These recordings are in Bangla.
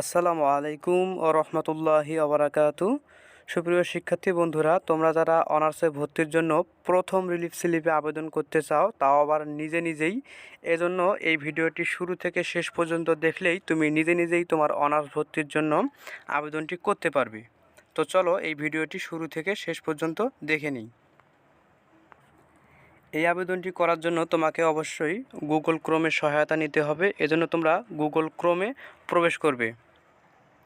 আসসালামু আলাইকুম ও রহমতুল্লাহি আবরাকাতু সুপ্রিয় শিক্ষার্থী বন্ধুরা, তোমরা যারা অনার্সে ভর্তির জন্য প্রথম রিলিফ স্লিপে আবেদন করতে চাও, তাও আবার নিজে নিজেই এজন্য এই ভিডিওটি শুরু থেকে শেষ পর্যন্ত দেখলেই তুমি নিজে নিজেই তোমার অনার্স ভর্তির জন্য আবেদনটি করতে পারবে। তো চলো এই ভিডিওটি শুরু থেকে শেষ পর্যন্ত দেখে নিই। এই আবেদনটি করার জন্য তোমাকে অবশ্যই গুগল ক্রোমের সহায়তা নিতে হবে। এজন্য তোমরা গুগল ক্রোমে প্রবেশ করবে।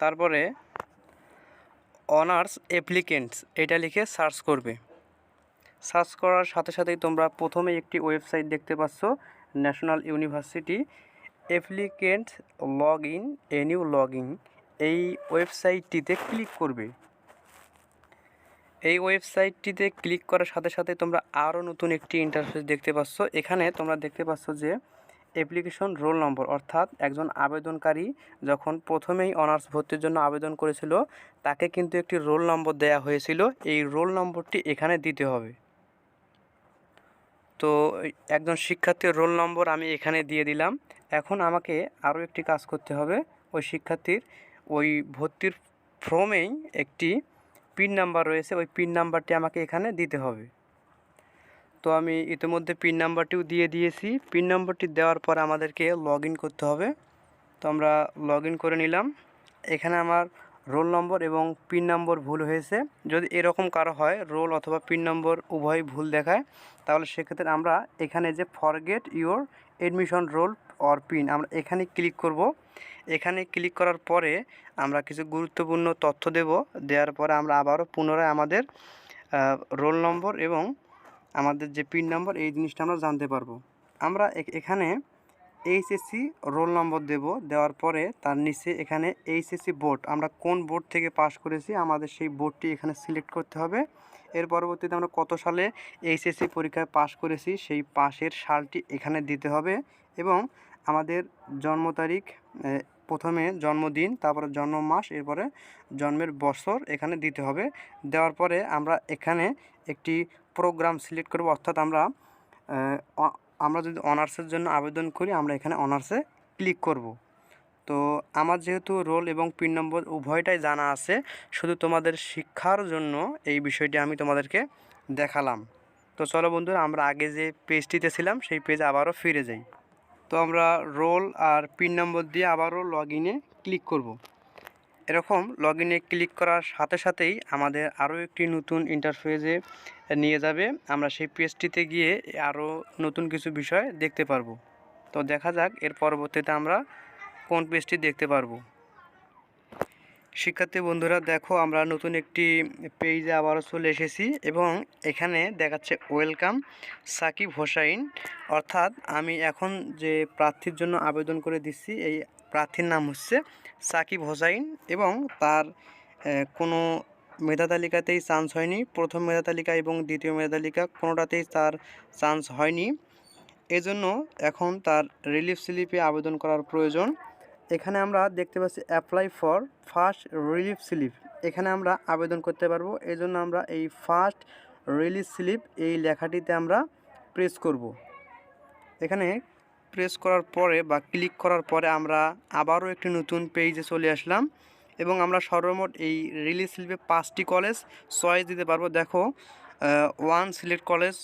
তারপরে অনার্স অ্যাপ্লিকেন্টস এটা লিখে সার্চ করবে। সার্চ করার সাথে সাথেই তোমরা প্রথমে একটি ওয়েবসাইট দেখতে পাচ্ছ national university applicant log in anew log in এই ওয়েবসাইটটিতে ক্লিক করবে। এই ওয়েবসাইটটিতে ক্লিক করার সাথে সাথে তোমরা আরও নতুন একটি ইন্টারফেস দেখতে পাচ্ছ। এখানে তোমরা দেখতে পাচ্ছ যে অ্যাপ্লিকেশন রোল নম্বর অর্থাৎ একজন আবেদনকারী যখন প্রথমেই অনার্স ভর্তির জন্য আবেদন করেছিল, তাকে কিন্তু একটি রোল নম্বর দেয়া হয়েছিল। এই রোল নম্বরটি এখানে দিতে হবে। তো, একজন শিক্ষার্থীর রোল নম্বর আমি এখানে দিয়ে দিলাম। এখন আমাকে আরও একটি কাজ করতে হবে। ওই শিক্ষার্থীর ওই ভর্তির ফর্মেই একটি পিন নাম্বার রয়েছে, ওই পিন নাম্বারটি আমাকে এখানে দিতে হবে। তো আমি ইতিমধ্যে পিন নাম্বারটিও দিয়ে দিয়েছি। পিন নাম্বারটি দেওয়ার পর আমাদেরকে লগ করতে হবে। তো আমরা লগ করে নিলাম। এখানে আমার রোল নম্বর এবং পিন নম্বর ভুল হয়েছে। যদি এরকম কারও হয়, রোল অথবা পিন নম্বর উভয় ভুল দেখায়, তাহলে সেক্ষেত্রে আমরা এখানে যে forget your admission roll or pin আমরা এখানে ক্লিক করব। এখানে ক্লিক করার পরে আমরা কিছু গুরুত্বপূর্ণ তথ্য দেব। দেওয়ার পরে আমরা আবারও পুনরায় আমাদের রোল নম্বর এবং আমাদের যে পিন নম্বর এই জিনিসটা আমরা জানতে পারব। আমরা এখানে এইচএসসি রোল নম্বর দেব, দেওয়ার পরে তার নিচে এখানে এইচএসসি বোর্ড আমরা কোন বোর্ড থেকে পাশ করেছি আমাদের সেই বোর্ডটি এখানে সিলেক্ট করতে হবে। এর পরবর্তীতে আমরা কত সালে এইচএসসি পরীক্ষায় পাশ করেছি সেই পাশের সালটি এখানে দিতে হবে এবং আমাদের জন্ম তারিখ প্রথমে জন্মদিন, তারপরে জন্ম মাস এরপরে জন্মের বছর এখানে দিতে হবে। দেওয়ার পরে আমরা এখানে একটি প্রোগ্রাম সিলেক্ট করব, অর্থাৎ আমরা আমরা যদি অনার্সের জন্য আবেদন করি, আমরা এখানে অনার্সে ক্লিক করব। তো আমার যেহেতু রোল এবং পিন নম্বর উভয়টাই জানা আছে, শুধু তোমাদের শিক্ষার জন্য এই বিষয়টি আমি তোমাদেরকে দেখালাম। তো চলো বন্ধুরা, আমরা আগে যে পেজটিতে ছিলাম, সেই পেজে আবারও ফিরে যাই। তো আমরা রোল আর পিন নম্বর দিয়ে আবারও লগ ইনে ক্লিক করব। এরকম লগ ইনে ক্লিক করার সাথে সাথেই আমাদের আরও একটি নতুন ইন্টারফেসে নিয়ে যাবে। আমরা সেই পেজটিতে গিয়ে আরও নতুন কিছু বিষয় দেখতে পারব। তো দেখা যাক এর পরবর্তীতে আমরা কোন পেজটি দেখতে পারব। শিক্ষার্থী বন্ধুরা, দেখো আমরা নতুন একটি পেজে আবারও চলে এসেছি এবং এখানে দেখাচ্ছে ওয়েলকাম সাকিব হোসাইন। অর্থাৎ আমি এখন যে প্রার্থীর জন্য আবেদন করে দিচ্ছি, এই প্রার্থীর নাম হচ্ছে সাকিব হোসাইন এবং তার কোনো মেধা তালিকাতেই চান্স হয়নি। প্রথম মেধা তালিকা এবং দ্বিতীয় মেধা তালিকা কোনোটাতেই তার চান্স হয়নি। এজন্য এখন তার রিলিফ স্লিপে আবেদন করার প্রয়োজন। এখানে আমরা দেখতে পাচ্ছি apply for first relief slip এখানে আমরা আবেদন করতে পারব। এই জন্য আমরা এই ফার্স্ট রিলিফ স্লিপ এই লেখাটিতে আমরা প্রেস করব। এখানে প্রেস করার পরে বা ক্লিক করার পরে আমরা আবারও একটি নতুন পেজে চলে আসলাম এবং আমরা সর্বমোট এই রিলিজ স্লিপে পাঁচটি কলেজ চয়েস দিতে পারব। দেখো one select college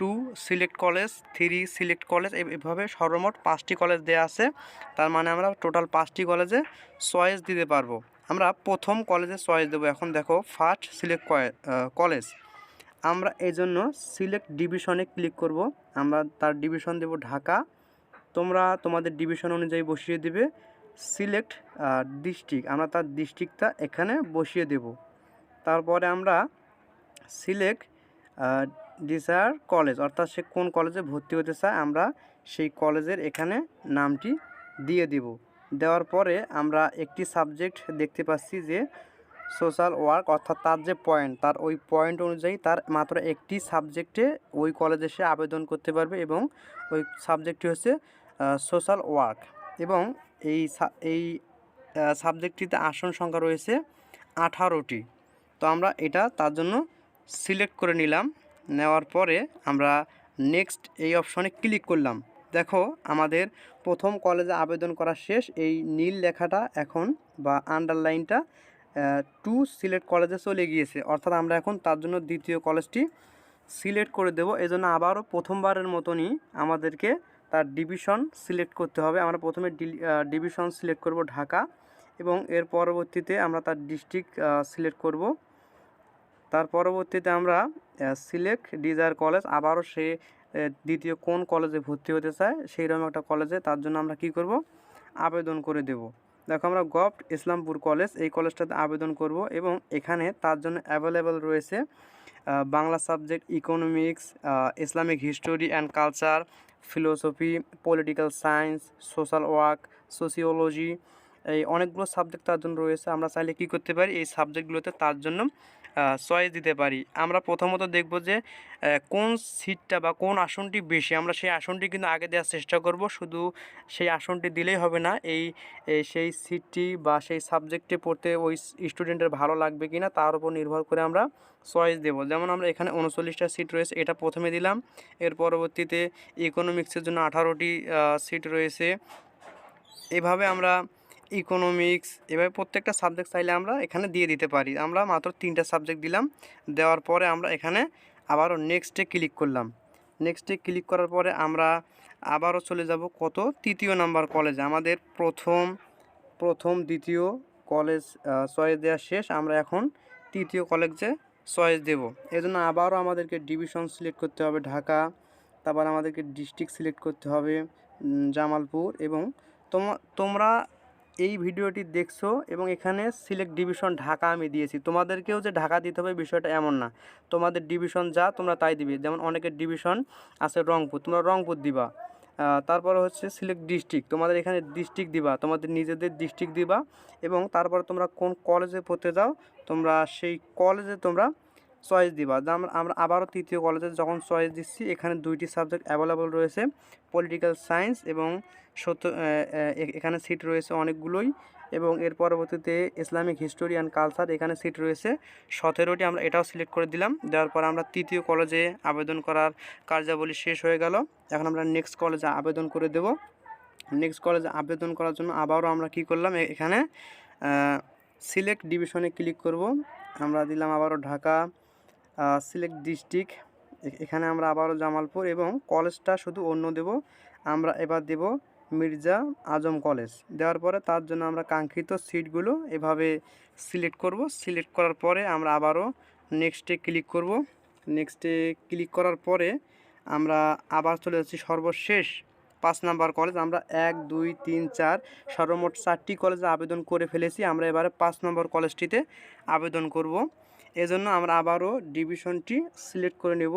two select college three select college এভাবে সর্বমোট পাঁচটি কলেজ দেওয়া আছে। তার মানে আমরা টোটাল পাঁচটি কলেজে চয়েস দিতে পারব। আমরা প্রথম কলেজে চয়েস দেবো। এখন দেখো ফার্স্ট সিলেক্ট কলেজ আমরা এই জন্য সিলেক্ট ডিভিশনে ক্লিক করব। আমরা তার ডিভিশন দেব ঢাকা। তোমরা তোমাদের ডিভিশন অনুযায়ী বসিয়ে দিবে। সিলেক্ট ডিস্ট্রিক্ট আমরা তার ডিস্ট্রিক্টটা এখানে বসিয়ে দেব। তারপরে আমরা সিলেক্ট ডিসায়ার কলেজ অর্থাৎ সে কোন কলেজে ভর্তি হতে চায়, আমরা সেই কলেজের এখানে নামটি দিয়ে দিব। দেওয়ার পরে আমরা একটি সাবজেক্ট দেখতে পাচ্ছি যে সোশ্যাল ওয়ার্ক অর্থাৎ তার যে পয়েন্ট তার ওই পয়েন্ট অনুযায়ী তার মাত্র একটি সাবজেক্টে ওই কলেজে সে আবেদন করতে পারবে এবং ওই সাবজেক্টটি হচ্ছে সোশ্যাল ওয়ার্ক এবং এই এই সাবজেক্টটিতে আসন সংখ্যা রয়েছে আঠারোটি। তো আমরা এটা তার জন্য সিলেক্ট করে নিলাম। নেওয়ার পরে আমরা নেক্সট এই অপশনে ক্লিক করলাম। দেখো, আমাদের প্রথম কলেজে আবেদন করা শেষ। এই নীল লেখাটা এখন বা আন্ডারলাইনটা টু সিলেক্ট কলেজে চলে গিয়েছে। অর্থাৎ আমরা এখন তার জন্য দ্বিতীয় কলেজটি সিলেক্ট করে দেবো। এই জন্য আবারও প্রথমবারের মতনই আমাদেরকে তার ডিভিশন সিলেক্ট করতে হবে। আমরা প্রথমে ডিভিশন সিলেক্ট করব ঢাকা এবং এর পরবর্তীতে আমরা তার ডিস্ট্রিক্ট সিলেক্ট করব। তার পরবর্তীতে আমরা সিলেক্ট ডিজায়ার কলেজ, আবারও সে দ্বিতীয় কোন কলেজে ভর্তি হতে চায় সেই রকম একটা কলেজে তার জন্য আমরা কি করব? আবেদন করে দেব। দেখো আমরা গভট ইসলামপুর কলেজ এই কলেজটাতে আবেদন করব এবং এখানে তার জন্য অ্যাভেলেবেল রয়েছে Bangla subject, economics Islamic history and culture philosophy political science social work sociology এই অনেকগুলো সাবজেক্ট তার জন্য রয়েছে। আমরা চাইলে কী করতে পারি? এই সাবজেক্টগুলোতে তার জন্য চয়েস দিতে পারি। আমরা প্রথমত দেখব যে কোন সিটটা বা কোন আসনটি বেশি। আমরা সেই আসনটি কিন্তু আগে দেওয়ার চেষ্টা করব। শুধু সেই আসনটি দিলেই হবে না। এই সেই সিটটি বা সেই সাবজেক্টে পড়তে ওই স্টুডেন্টের ভালো লাগবে কি না তার উপর নির্ভর করে আমরা চয়েস দেবো। যেমন আমরা এখানে উনচল্লিশটা সিট রয়েছে, এটা প্রথমে দিলাম। এর পরবর্তীতে ইকোনমিক্সের জন্য আঠারোটি সিট রয়েছে। এভাবে আমরা ইকোনমিক্স এভাবে প্রত্যেকটা সাবজেক্ট চাইলে আমরা এখানে দিয়ে দিতে পারি। আমরা মাত্র তিনটা সাবজেক্ট দিলাম। দেওয়ার পরে আমরা এখানে আবারও নেক্সটে ক্লিক করলাম। নেক্সটে ক্লিক করার পরে আমরা আবারও চলে যাব কত? তৃতীয় নাম্বার কলেজে আমাদের প্রথম প্রথম, দ্বিতীয় কলেজ চয়েস দেওয়া শেষ। আমরা এখন তৃতীয় কলেজে চয়েস দেব। জন্য আবারও আমাদেরকে ডিভিশন সিলেক্ট করতে হবে ঢাকা। তারপর আমাদেরকে ডিস্ট্রিক্ট সিলেক্ট করতে হবে জামালপুর এবং তোম- তোমরা এই ভিডিওটি দেখছ এবং এখানে সিলেক্ট ডিভিশন ঢাকা আমি দিয়েছি। তোমাদেরকেও যে ঢাকা দিতে হবে বিষয়টা এমন না। তোমাদের ডিভিশন যা, তোমরা তাই দিবে। যেমন অনেকের ডিভিশন আছে রংপুর, তোমরা রংপুর দিবা। তারপরে হচ্ছে সিলেক্ট ডিস্ট্রিক্ট, তোমাদের এখানে ডিস্ট্রিক্ট দিবা, তোমাদের নিজেদের ডিস্ট্রিক্ট দিবা এবং তারপরে তোমরা কোন কলেজে পড়তে যাও, তোমরা সেই কলেজে তোমরা চয়েস দিবা। আমরা আবারও তৃতীয় কলেজে যখন চয়েস দিচ্ছি, এখানে দুইটি সাবজেক্ট অ্যাভেলেবল রয়েছে পলিটিক্যাল সায়েন্স এবং সত্য এখানে সিট রয়েছে অনেকগুলোই এবং এর পরবর্তীতে ইসলামিক হিস্টোরি অ্যান্ড কালচার এখানে সিট রয়েছে। সতেরোটি আমরা এটাও সিলেক্ট করে দিলাম, দেওয়ার পর আমরা তৃতীয় কলেজে আবেদন করার কার্যাবলী শেষ হয়ে গেল। এখন আমরা নেক্সট কলেজে আবেদন করে দেব। নেক্সট কলেজে আবেদন করার জন্য আবারও আমরা কি করলাম এখানে সিলেক্ট ডিভিশনে ক্লিক করব। আমরা দিলাম আবারও ঢাকা সিলেক্ট ডিস্ট্রিক্ট এখানে আমরা আবারও জামালপুর এবং কলেজটা শুধু অন্য দেব, আমরা এবার দেব মির্জা আজম কলেজ। দেওয়ার পরে তার জন্য আমরা কাঙ্ক্ষিত সিটগুলো এভাবে সিলেক্ট করব। সিলেক্ট করার পরে আমরা আবারও নেক্সটে ক্লিক করব। নেক্সটে ক্লিক করার পরে আমরা আবার চলে যাচ্ছি সর্বশেষ পাঁচ নাম্বার কলেজ। আমরা এক, দুই, তিন, চার সর্বমোট চারটি কলেজে আবেদন করে ফেলেছি। আমরা এবারে পাঁচ নম্বর কলেজটিতে আবেদন করব। এজন্য আমরা আবারও ডিভিশনটি সিলেক্ট করে নেব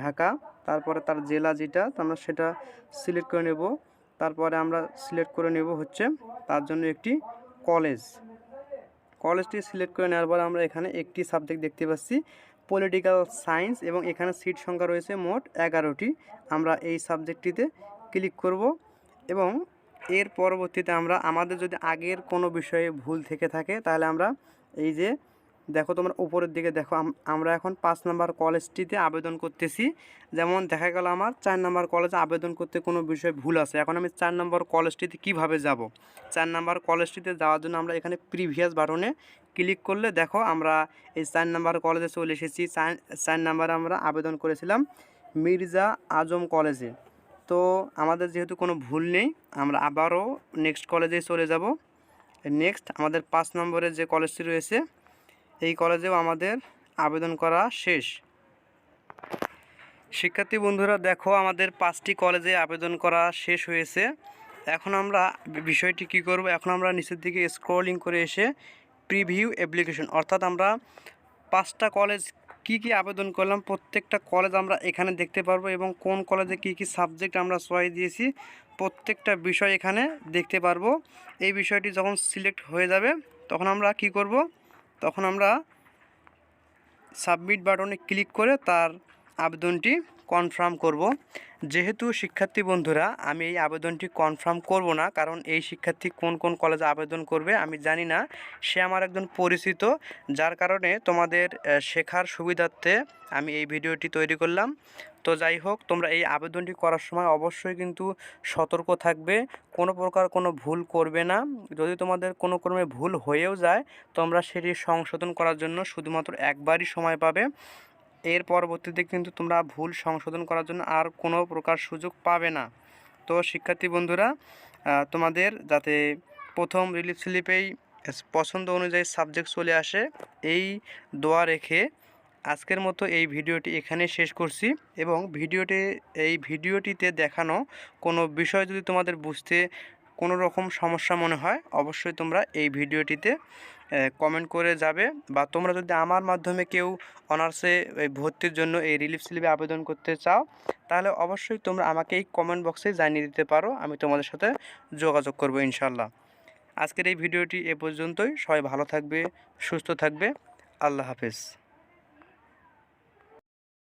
ঢাকা, তারপরে তার জেলা যেটা আমরা সেটা সিলেক্ট করে নেব। তারপরে আমরা সিলেক্ট করে নেব হচ্ছে তার জন্য একটি কলেজ। কলেজটি সিলেক্ট করে নেওয়ার পর আমরা এখানে একটি সাবজেক্ট দেখতে পাচ্ছি, পলিটিক্যাল সায়েন্স, এবং এখানে সিট সংখ্যা রয়েছে মোট এগারোটি। আমরা এই সাবজেক্টটিতে ক্লিক করব, এবং এর পরবর্তীতে আমরা, আমাদের যদি আগের কোনো বিষয়ে ভুল থেকে থাকে, তাহলে আমরা এই যে দেখো তোমরা উপরের দিকে দেখো, আম- আমরা এখন পাঁচ নাম্বার কলেজটিতে আবেদন করতেছি। যেমন দেখা গেল আমার চার নাম্বার কলেজে আবেদন করতে কোনো বিষয়ে ভুল আছে। এখন আমি চার নম্বর কলেজটিতে কীভাবে যাব? চার নাম্বার কলেজটিতে যাওয়ার জন্য আমরা এখানে প্রিভিয়াস বাটনে ক্লিক করলে দেখো আমরা এই চার নাম্বার কলেজে চলে এসেছি। চার নাম্বারে আমরা আবেদন করেছিলাম মির্জা আজম কলেজে তো আমাদের যেহেতু কোনো ভুল নেই, আমরা আবারও নেক্সট কলেজে চলে যাব। নেক্সট আমাদের পাঁচ নম্বরে যে কলেজটি রয়েছে এই কলেজেও আমাদের আবেদন করা শেষ। শিক্ষার্থী বন্ধুরা, দেখো আমাদের পাঁচটি কলেজে আবেদন করা শেষ হয়েছে। এখন আমরা বিষয়টি কি করব? এখন আমরা নিচের দিকে স্ক্রলিং করে এসে প্রিভিউ অ্যাপ্লিকেশন অর্থাৎ আমরা পাঁচটা কলেজ কি কি আবেদন করলাম, প্রত্যেকটা কলেজ আমরা এখানে দেখতে পারব এবং কোন কলেজে কি কি সাবজেক্ট আমরা চয়েস দিয়েছি, প্রত্যেকটা বিষয় এখানে দেখতে পারব। এই বিষয়টি যখন সিলেক্ট হয়ে যাবে, তখন আমরা কি করব? তখন আমরা সাবমিট বাটনে ক্লিক করে তার আবেদনটি কনফার্ম করব। যেহেতু শিক্ষার্থী বন্ধুরা, আমি এই আবেদনটি কনফার্ম করব না, কারণ এই শিক্ষার্থী কোন কোন কলেজে আবেদন করবে আমি জানি না। সে আমার একজন পরিচিত, যার কারণে তোমাদের শেখার সুবিধার্থে আমি এই ভিডিওটি তৈরি করলাম। তো যাই হোক, তোমরা এই আবেদনটি করার সময় অবশ্যই কিন্তু সতর্ক থাকবে, কোনো প্রকার কোনো ভুল করবে না। যদি তোমাদের কোনো ক্রমে ভুল হয়েও যায়, তোমরা সেটি সংশোধন করার জন্য শুধুমাত্র একবারই সময় পাবে। এর পরবর্তীতে কিন্তু তোমরা ভুল সংশোধন করার জন্য আর কোনো প্রকার সুযোগ পাবে না। তো শিক্ষার্থী বন্ধুরা তোমাদের যাতে প্রথম রিলিফ স্লিপেই পছন্দ অনুযায়ী সাবজেক্ট চলে আসে, এই দোয়া রেখে আজকের মতো এই ভিডিওটি এখানে শেষ করছি এবং ভিডিওটি, এই ভিডিওটিতে দেখানো কোনো বিষয় যদি তোমাদের বুঝতে কোনো রকম সমস্যা মনে হয়, অবশ্যই তোমরা এই ভিডিওটিতে কমেন্ট করে যাবে বা তোমরা যদি আমার মাধ্যমে কেউ অনার্সে ভর্তির জন্য এই রিলিফ স্লিপে আবেদন করতে চাও, তাহলে অবশ্যই তোমরা আমাকে এই কমেন্ট বক্সে জানিয়ে দিতে পারো, আমি তোমাদের সাথে যোগাযোগ করব ইনশাল্লাহ আজকের এই ভিডিওটি এ পর্যন্তই, সবাই ভালো থাকবে, সুস্থ থাকবে, আল্লাহ হাফেজ।